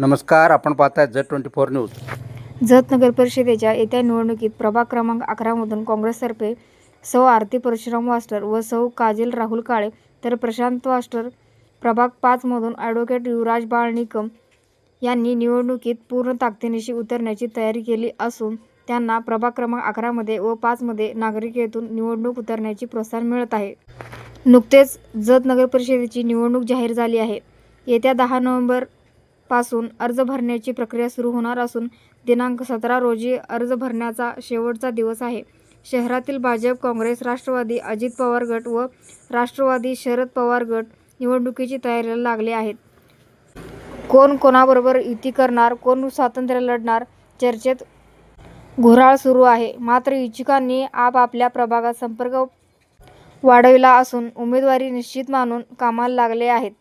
नमस्कार आपण पाहताय Z twenty four news. Jath नगर परिषदेच्या येत्या निवडणुकीत प्रभाग क्रमांक अकरामधून काँग्रेसतर्फे सौ आरती परशुराम वास्टर व सौ काजल राहुल काळे तर प्रशांत वास्टर प्रभाग पाचमधून ॲडव्होकेट युवराज बाळ निकम यांनी निवडणुकीत पूर्ण ताकदीनिशी उतरण्याची तयारी केली असून त्यांना प्रभाग क्रमांक अकरामध्ये व पाचमध्ये नागरिकेतून निवडणूक उतरण्याची प्रोत्साहन मिळत आहे. नुकतेच जत नगर परिषदेची निवडणूक जाहीर झाली आहे. येत्या दहा नोव्हेंबर पासून अर्ज भरण्याची प्रक्रिया सुरू होणार असून दिनांक सतरा रोजी अर्ज भरण्याचा शेवटचा दिवस आहे. शहरातील भाजप काँग्रेस राष्ट्रवादी अजित पवार गट व राष्ट्रवादी शरद पवार गट निवडणुकीची तयारीला लागले आहेत. कोण कोणाबरोबर युती करणार कोण स्वातंत्र्य लढणार चर्चेत घोराळ सुरू आहे. मात्र इच्छुकांनी आपापल्या प्रभागात संपर्क वाढविला असून उमेदवारी निश्चित मानून कामाला लागले आहेत.